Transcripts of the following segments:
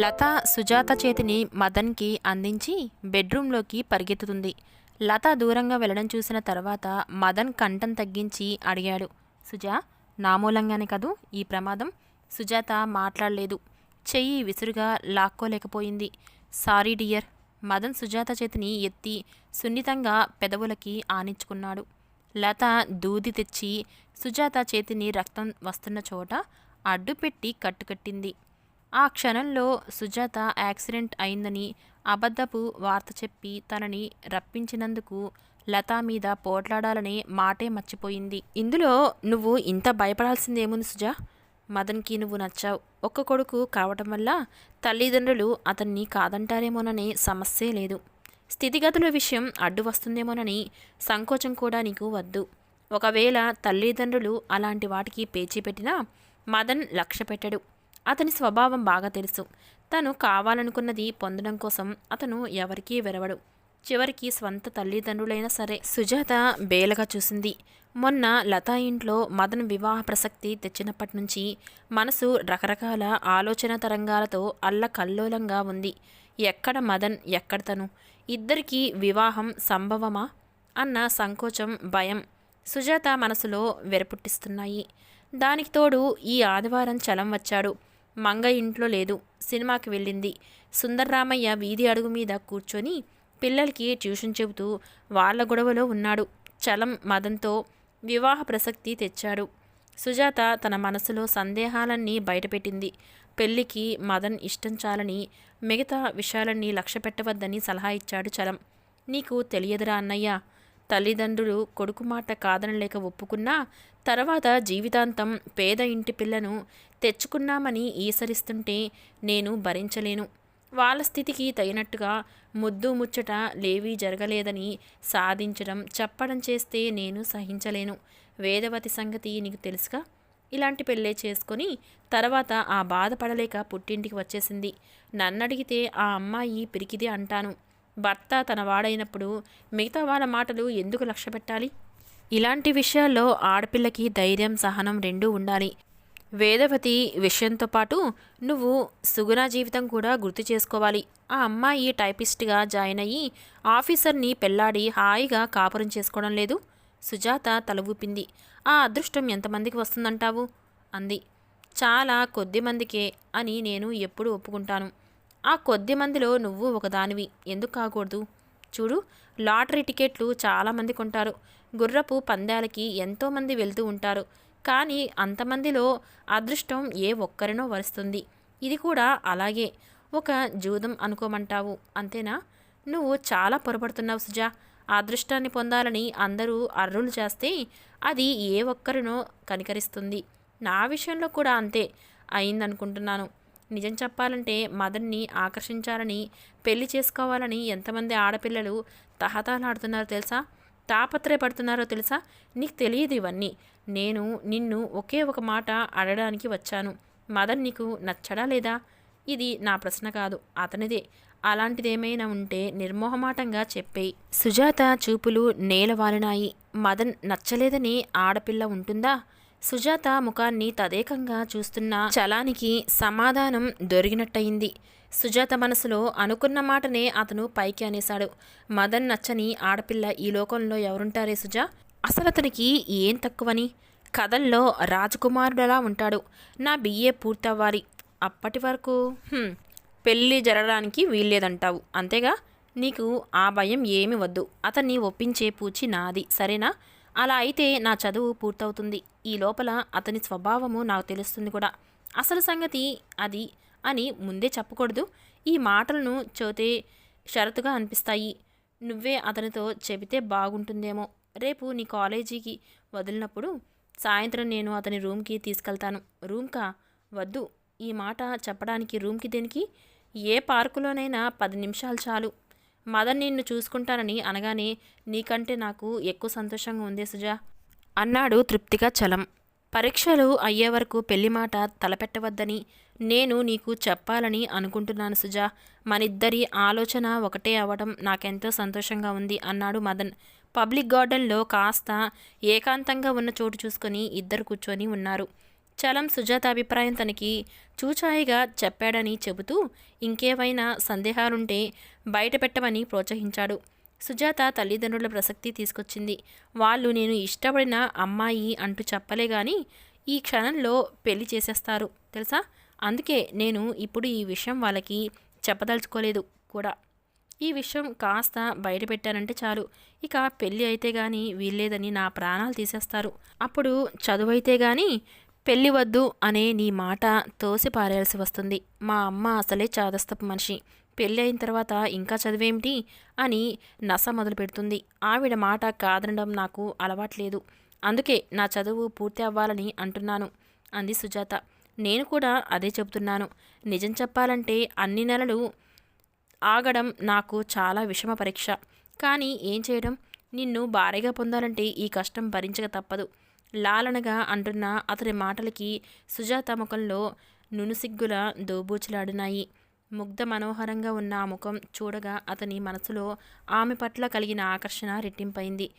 లత సుజాత చేతిని మదన్కి అందించి బెడ్రూంలోకి పరిగెత్తుతుంది. లత దూరంగా వెళ్ళడం చూసిన తర్వాత మదన్ కంఠం తగ్గించి అడిగాడు. సుజా నా మూలంగానే కదూ ఈ ప్రమాదం సుజాత మాట్లాడలేదు. చెయ్యి విసురుగా లాక్కోలేకపోయింది. సారీ డియర్ మదన్ సుజాత చేతిని ఎత్తి సున్నితంగా పెదవులకి ఆనించుకున్నాడు. లత దూది తెచ్చి సుజాత చేతిని రక్తం వస్తున్న చోట అడ్డుపెట్టి కట్టుకట్టింది. ఆ క్షణంలో సుజాత యాక్సిడెంట్ అయిందని అబద్ధపు వార్త చెప్పి తనని రప్పించినందుకు లతా మీద పోట్లాడాలనే మాటే మర్చిపోయింది. ఇందులో నువ్వు ఇంత భయపడాల్సిందేముంది సుజా? మదన్కి నువ్వు నచ్చావు. ఒక్క కొడుకు కావటం వల్ల తల్లిదండ్రులు అతన్ని కాదంటారేమోననే సమస్యే లేదు. స్థితిగతుల విషయం అడ్డు వస్తుందేమోనని సంకోచం కూడా నీకు వద్దు. ఒకవేళ తల్లిదండ్రులు అలాంటి వాటికి పేచీ పెట్టినా మదన్ లక్ష్య పెట్టడు. అతని స్వభావం బాగా తెలుసు. తను కావాలనుకున్నది పొందడం కోసం అతను ఎవరికీ వెరవడు. చివరికి స్వంత తల్లిదండ్రులైనా సరే సుజాత బేలగా చూసింది. మొన్న లతా ఇంట్లో మదన్ వివాహ ప్రసక్తి తెచ్చినప్పటి నుంచి మనసు రకరకాల ఆలోచన తరంగాలతో అల్లకల్లోలంగా ఉంది. ఎక్కడ మదన్ ఎక్కడ తను? ఇద్దరికీ వివాహం సంభవమా? అన్న సంకోచం భయం సుజాత మనసులో వెరపుట్టిస్తున్నాయి. దానికి తోడు ఈ ఆదివారం చలం వచ్చాడు. మంగ ఇంట్లో లేదు. సినిమాకి వెళ్ళింది. సుందర్రామయ్య వీధి అడుగు మీద కూర్చొని పిల్లలకి ట్యూషన్ చెబుతూ వాళ్ళ గొడవలో ఉన్నాడు. చలం మదంతో వివాహ ప్రసక్తి తెచ్చాడు. సుజాత తన మనసులో సందేహాలన్నీ బయటపెట్టింది. పెళ్ళికి మదన్ ఇష్టం చాలని మిగతా విషయాలన్నీ లక్ష్య పెట్టవద్దని సలహా ఇచ్చాడు చలం. నీకు తెలియదురా అన్నయ్య తల్లిదండ్రులు కొడుకు మాట కాదనలేక ఒప్పుకున్నా తర్వాత జీవితాంతం పేద ఇంటి పిల్లను తెచ్చుకున్నామని ఈసరిస్తుంటే నేను భరించలేను. వాళ్ళ స్థితికి తగినట్టుగా ముద్దు ముచ్చట లేవీ జరగలేదని సాధించడం చెప్పడం చేస్తే నేను సహించలేను. వేదవతి సంగతి నీకు తెలుసుగా? ఇలాంటి పెళ్ళే చేసుకొని తర్వాత ఆ బాధపడలేక పుట్టింటికి వచ్చేసింది. నన్నడిగితే ఆ అమ్మాయి పిరికిదే అంటాను. భర్త తన వాడైనప్పుడు మిగతా వాళ్ళ మాటలు ఎందుకు లక్ష్య పెట్టాలి? ఇలాంటి విషయాల్లో ఆడపిల్లకి ధైర్యం సహనం రెండూ ఉండాలి. వేదవతి విషయంతో పాటు నువ్వు సుగుణ జీవితం కూడా గుర్తు చేసుకోవాలి. ఆ అమ్మాయి టైపిస్ట్గా జాయిన్ అయ్యి ఆఫీసర్ని పెళ్ళాడి హాయిగా కాపురం చేసుకోవడం లేదు. సుజాత తల ఊపింది. ఆ అదృష్టం ఎంతమందికి వస్తుందంటావు? అంది. చాలా కొద్ది మందికే అని నేను ఎప్పుడు ఒప్పుకుంటాను. ఆ కొద్ది మందిలో నువ్వు ఒకదానివి. ఎందుకు కాకూడదు? చూడు లాటరీ టికెట్లు చాలామంది కొంటారు. గుర్రపు పందాలకి ఎంతోమంది వెళ్తూ ఉంటారు. కానీ అంతమందిలో అదృష్టం ఏ ఒక్కరినో వరుస్తుంది. ఇది కూడా అలాగే. ఒక జూదం అనుకోమంటావు. అంతేనా? నువ్వు చాలా పొరపడుతున్నావు సుజా. అదృష్టాన్ని పొందాలని అందరూ అర్రులు చేస్తే అది ఏ ఒక్కరినో కనికరిస్తుంది. నా విషయంలో కూడా అంతే. అయిందనుకుంటున్నాను. నిజం చెప్పాలంటే మదన్ని ఆకర్షించాలని పెళ్ళి చేసుకోవాలని ఎంతమంది ఆడపిల్లలు తహతహలాడుతున్నారో తెలుసా? తాపత్రయపడుతున్నారో తెలుసా? నీకు తెలియదు ఇవన్నీ. నేను నిన్ను ఒకే ఒక మాట అడగడానికి వచ్చాను. మదన్ నీకు నచ్చడా లేదా? ఇది నా ప్రశ్న కాదు అతనిదే. అలాంటిదేమైనా ఉంటే నిర్మోహమాటంగా చెప్పేయి. సుజాత చూపులు నేలవాలినాయి. మదన్ నచ్చలేదని ఆడపిల్ల ఉంటుందా? సుజాత ముఖాన్ని తదేకంగా చూస్తున్న చలానికి సమాధానం దొరికినట్టయింది. సుజాత మనసులో అనుకున్న మాటనే అతను పైకి అనేశాడు. మదన్ నచ్చని ఆడపిల్ల ఈ లోకంలో ఎవరుంటారే సుజా? అసలు అతనికి ఏం తక్కువని? కథల్లో రాజకుమారుడలా ఉంటాడు. నా బిఏ పూర్తవ్వాలి. అప్పటి వరకు పెళ్ళి జరగడానికి వీల్లేదంటావు. అంతేగా? నీకు ఆ భయం ఏమి వద్దు. అతన్ని ఒప్పించే పూచి నాది. సరేనా? అలా అయితే నా చదువు పూర్తవుతుంది. ఈ లోపల అతని స్వభావము నాకు తెలుస్తుంది కూడా. అసలు సంగతి అది అని ముందే చెప్పకూడదు. ఈ మాటలను చోతే షరతుగా అనిపిస్తాయి. నువ్వే అతనితో చెబితే బాగుంటుందేమో. రేపు నీ కాలేజీకి వదిలినప్పుడు సాయంత్రం నేను అతని రూమ్కి తీసుకెళ్తాను. రూమ్కా వద్దు. ఈ మాట చెప్పడానికి రూమ్కి దేనికి? ఏ పార్కులోనైనా పది నిమిషాలు చాలు. మదన్ నిన్ను చూసుకుంటానని అనగానే నీకంటే నాకు ఎక్కువ సంతోషంగా ఉంది సుజా అన్నాడు తృప్తిగా చలం. పరీక్షలు అయ్యే వరకు పెళ్ళి మాట తలపెట్టవద్దని నేను నీకు చెప్పాలని అనుకుంటున్నాను సుజా. మనిద్దరి ఆలోచన ఒకటే అవ్వడం నాకెంతో సంతోషంగా ఉంది అన్నాడు మదన్. పబ్లిక్ గార్డెన్లో కాస్త ఏకాంతంగా ఉన్న చోటు చూసుకొని ఇద్దరు కూర్చొని ఉన్నారు. చలం సుజాత అభిప్రాయం తనకి చూచాయిగా చెప్పాడని చెబుతూ ఇంకేవైనా సందేహాలుంటే బయట పెట్టమని ప్రోత్సహించాడు. సుజాత తల్లిదండ్రుల ప్రసక్తి తీసుకొచ్చింది. వాళ్ళు నేను ఇష్టపడిన అమ్మాయి అంటూ చెప్పలే కానీ ఈ క్షణంలో పెళ్ళి చేసేస్తారు తెలుసా? అందుకే నేను ఇప్పుడు ఈ విషయం వాళ్ళకి చెప్పదలుచుకోలేదు కూడా. ఈ విషయం కాస్త బయట పెట్టానంటే చాలు. ఇక పెళ్ళి అయితే కానీ వీల్లేదని నా ప్రాణాలు తీసేస్తారు. అప్పుడు చదువైతే కానీ పెళ్ళి వద్దు అనే నీ మాట తోసి పారేయాల్సి వస్తుంది. మా అమ్మ అసలే చాదస్తపు మనిషి. పెళ్ళి అయిన తర్వాత ఇంకా చదివేమిటి? అని నస మొదలు పెడుతుంది. ఆవిడ మాట కాదనడం నాకు అలవాట్లేదు. అందుకే నా చదువు పూర్తి అవ్వాలని అంటున్నాను అంది సుజాత. నేను కూడా అదే చెబుతున్నాను. నిజం చెప్పాలంటే అన్ని నెలలు ఆగడం నాకు చాలా విషమ పరీక్ష. కానీ ఏం చేయడం? నిన్ను భారీగా పొందాలంటే ఈ కష్టం భరించక తప్పదు. లాలనగా అంటున్న అతని మాటలకి సుజాత ముఖంలో నునుసిగ్గుల దోబూచులాడినాయి. ముగ్ధ మనోహరంగా ఉన్న ఆ ముఖం చూడగా అతని మనసులో ఆమె పట్ల కలిగిన ఆకర్షణ రెట్టింపైంది.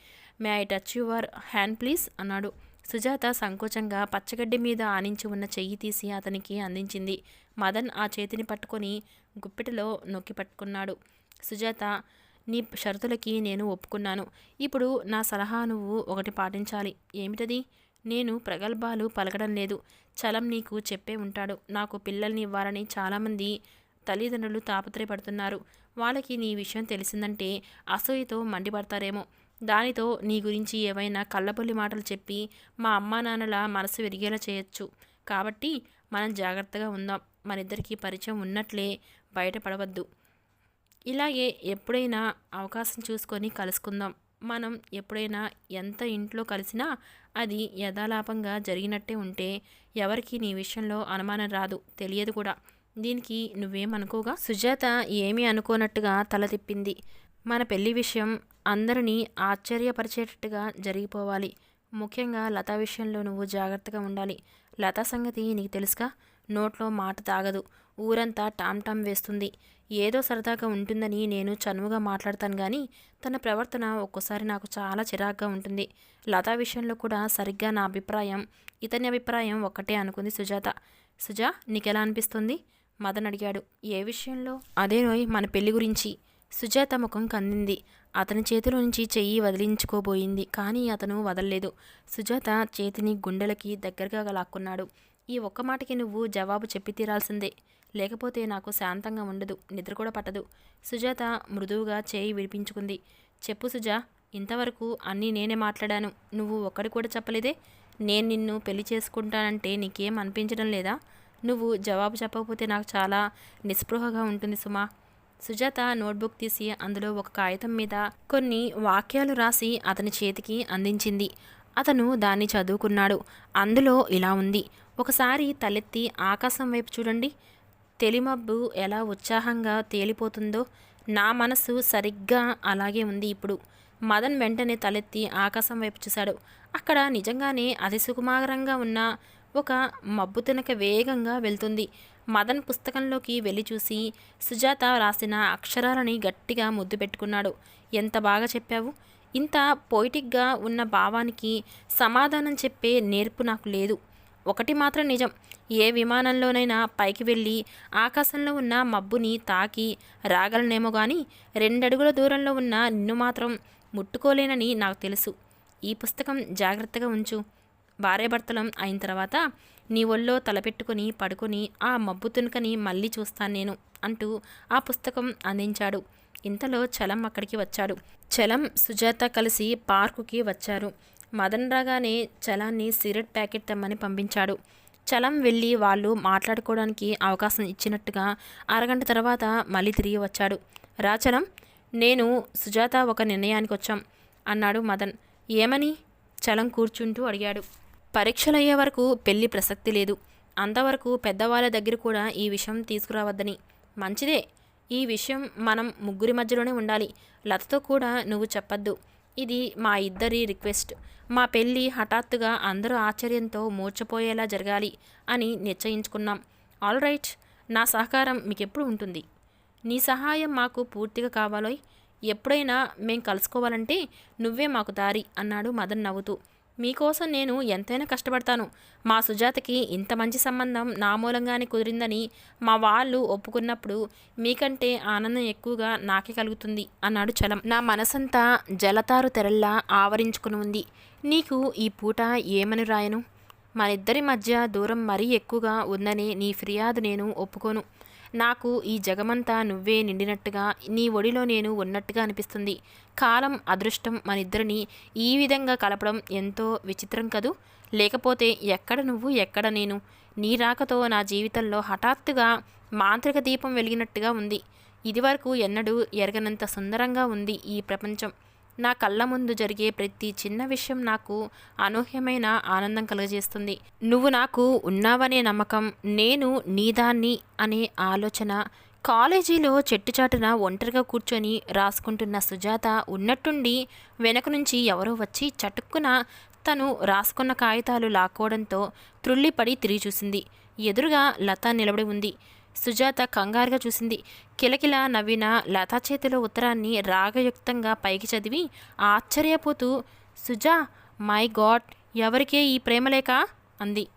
May I touch your hand please అన్నాడు. సుజాత సంకోచంగా పచ్చగడ్డి మీద ఆనించి ఉన్న చెయ్యి తీసి అతనికి అందించింది. మదన్ ఆ చేతిని పట్టుకొని గుప్పెటలో నొక్కి పట్టుకున్నాడు. సుజాత నీ షరతులకి నేను ఒప్పుకున్నాను. ఇప్పుడు నా సలహా నువ్వు ఒకటి పాటించాలి. ఏమిటది? నేను ప్రగల్భాలు పలకడం లేదు. చలం నీకు చెప్పే ఉంటాడు. నాకు పిల్లల్ని ఇవ్వాలని చాలామంది తల్లిదండ్రులు తాపత్రయపడుతున్నారు. వాళ్ళకి నీ విషయం తెలిసిందంటే అసూయతో మండిపడతారేమో. దానితో నీ గురించి ఏవైనా కళ్ళబొల్లి మాటలు చెప్పి మా అమ్మా నాన్నల మనసు విరిగేలా చేయొచ్చు. కాబట్టి మనం జాగ్రత్తగా ఉందాం. మనిద్దరికీ పరిచయం ఉన్నట్లే బయటపడవద్దు. ఇలాగే ఎప్పుడైనా అవకాశం చూసుకొని కలుసుకుందాం. మనం ఎప్పుడైనా ఎంత ఇంట్లో కలిసినా అది యథాలాపంగా జరిగినట్టే ఉంటే ఎవరికి నీ విషయంలో అనుమానం రాదు. తెలియదు కూడా. దీనికి నువ్వేమనుకోగా? సుజాత ఏమీ అనుకోనట్టుగా తల తిప్పింది. మన పెళ్ళి విషయం అందరినీ ఆశ్చర్యపరిచేటట్టుగా జరిగిపోవాలి. ముఖ్యంగా లత విషయంలో నువ్వు జాగ్రత్తగా ఉండాలి. లత సంగతి నీకు తెలుసుగా? నోట్లో మాట తాగదు. ఊరంతా టామ్ టామ్ వేస్తుంది. ఏదో సరదాగా ఉంటుందని నేను చనువుగా మాట్లాడతాను కానీ తన ప్రవర్తన ఒక్కోసారి నాకు చాలా చిరాగ్గా ఉంటుంది. లతా విషయంలో కూడా సరిగ్గా నా అభిప్రాయం ఇతని అభిప్రాయం ఒక్కటే అనుకుంది సుజాత. సుజా నీకెలా అనిపిస్తుంది? మదన్ అడిగాడు. ఏ విషయంలో? అదే అదేనోయ్ మన పెళ్ళి గురించి. సుజాత ముఖం కందింది అతని చేతిలో నుంచి చెయ్యి వదిలించుకోబోయింది కానీ అతను వదలలేదు. సుజాత చేతిని గుండెలకి దగ్గరగా లాక్కున్నాడు. ఈ ఒక్క మాటకి నువ్వు జవాబు చెప్పి తీరాల్సిందే. లేకపోతే నాకు శాంతంగా ఉండదు నిద్ర కూడా పట్టదు. సుజాత మృదువుగా చేయి విడిపించుకుంది. చెప్పు సుజా ఇంతవరకు అన్నీ నేనే మాట్లాడాను. నువ్వు ఒక్కడి కూడా చెప్పలేదే? నేను నిన్ను పెళ్ళి చేసుకుంటానంటే నీకేం అనిపించడం లేదా? నువ్వు జవాబు చెప్పకపోతే నాకు చాలా నిస్పృహగా ఉంటుంది సుమా. సుజాత నోట్బుక్ తీసి అందులో ఒక కాగితం మీద కొన్ని వాక్యాలు రాసి అతని చేతికి అందించింది. అతను దాన్ని చదువుకున్నాడు. అందులో ఇలా ఉంది. ఒకసారి తలెత్తి ఆకాశం వైపు చూడండి. తెలిమబ్బు ఎలా ఉత్సాహంగా తేలిపోతుందో నా మనసు సరిగ్గా అలాగే ఉంది ఇప్పుడు. మదన్ వెంటనే తలెత్తి ఆకాశం వైపు చూశాడు. అక్కడ నిజంగానే అతి సుకుమారంగా ఉన్న ఒక మబ్బు తినక వేగంగా వెళ్తుంది. మదన్ పుస్తకంలోకి వెళ్ళి చూసి సుజాత రాసిన అక్షరాలని గట్టిగా ముద్దు పెట్టుకున్నాడు. ఎంత బాగా చెప్పావు? ఇంత పోయిటిక్గా ఉన్న భావానికి సమాధానం చెప్పే నేర్పు నాకు లేదు. ఒకటి మాత్రం నిజం. ఏ విమానంలోనైనా పైకి వెళ్ళి ఆకాశంలో ఉన్న మబ్బుని తాకి రాగలనేమో కానీ రెండడుగుల దూరంలో ఉన్న నిన్ను మాత్రం ముట్టుకోలేనని నాకు తెలుసు. ఈ పుస్తకం జాగ్రత్తగా ఉంచు. భార్యాభర్తలం అయిన తర్వాత నీ ఒళ్ళో తలపెట్టుకుని పడుకొని ఆ మబ్బు తునుకని మళ్ళీ చూస్తాను నేను అంటూ ఆ పుస్తకం అందించాడు. ఇంతలో చలం అక్కడికి వచ్చాడు. చలం సుజాత కలిసి పార్కుకి వచ్చారు. మదన్ రాగానే చలాన్ని సిగరెట్ ప్యాకెట్ తెమ్మని పంపించాడు. చలం వెళ్ళి వాళ్ళు మాట్లాడుకోవడానికి అవకాశం ఇచ్చినట్టుగా అరగంట తర్వాత మళ్ళీ తిరిగి వచ్చాడు. రాచలం నేను సుజాత ఒక నిర్ణయానికి వచ్చాం అన్నాడు మదన్. ఏమని? చలం కూర్చుంటూ అడిగాడు. పరీక్షలయ్యే వరకు పెళ్ళి ప్రసక్తి లేదు. అంతవరకు పెద్దవాళ్ళ దగ్గర కూడా ఈ విషయం తీసుకురావద్దని. మంచిదే. ఈ విషయం మనం ముగ్గురి మధ్యలోనే ఉండాలి. లతతో కూడా నువ్వు చెప్పద్దు. ఇది మా ఇద్దరి రిక్వెస్ట్. మా పెళ్ళి హఠాత్తుగా అందరూ ఆశ్చర్యంతో మూర్చపోయేలా జరగాలి అని నిశ్చయించుకున్నాం. All right. నా సహకారం మీకెప్పుడు ఉంటుంది? నీ సహాయం మాకు పూర్తిగా కావాలోయ్. ఎప్పుడైనా మేం కలుసుకోవాలంటే నువ్వే మాకు దారి అన్నాడు మదన్ నవ్వుతూ. మీకోసం నేను ఎంతైనా కష్టపడతాను. మా సుజాతకి ఇంత మంచి సంబంధం నా మూలంగానే కుదిరిందని మా వాళ్ళు ఒప్పుకున్నప్పుడు మీకంటే ఆనందం ఎక్కువగా నాకే కలుగుతుంది అన్నాడు చలం. నా మనసంతా జలతారు తెరల్లా ఆవరించుకుని ఉంది. నీకు ఈ పూట ఏమని రాయను? మనిద్దరి మధ్య దూరం మరీ ఎక్కువగా ఉందని నీ ఫిర్యాదు నేను ఒప్పుకోను. నాకు ఈ జగమంతా నువ్వే నిండినట్టుగా నీ ఒడిలో నేను ఉన్నట్టుగా అనిపిస్తుంది. కాలం అదృష్టం మన ఇద్దరిని ఈ విధంగా కలపడం ఎంతో విచిత్రం కదూ? లేకపోతే ఎక్కడ నువ్వు ఎక్కడ నేను? నీ రాకతో నా జీవితంలో హఠాత్తుగా మాంత్రిక దీపం వెలిగినట్టుగా ఉంది. ఇదివరకు ఎన్నడూ ఎరగనంత సుందరంగా ఉంది ఈ ప్రపంచం. నా కళ్ళ ముందు జరిగే ప్రతి చిన్న విషయం నాకు అనూహ్యమైన ఆనందం కలుగజేస్తుంది. నువ్వు నాకు ఉన్నావనే నమ్మకం నేను నీదాన్ని అనే ఆలోచన కాలేజీలో చెట్టుచాటున ఒంటరిగా కూర్చొని రాసుకుంటున్న సుజాత ఉన్నట్టుండి వెనక నుంచి ఎవరో వచ్చి చటుక్కున తను రాసుకున్న కాగితాలు లాక్కోవడంతో త్రుళ్ళిపడి తిరిగి చూసింది. ఎదురుగా లత నిలబడి ఉంది. సుజాత కంగారుగా చూసింది. కిలకిల నవ్విన లతా చేతిలో ఉత్తరాన్ని రాగయుక్తంగా పైకి చదివి ఆశ్చర్యపోతూ సుజా మై గాడ్ ఎవరికే ఈ ప్రేమలేక అంది.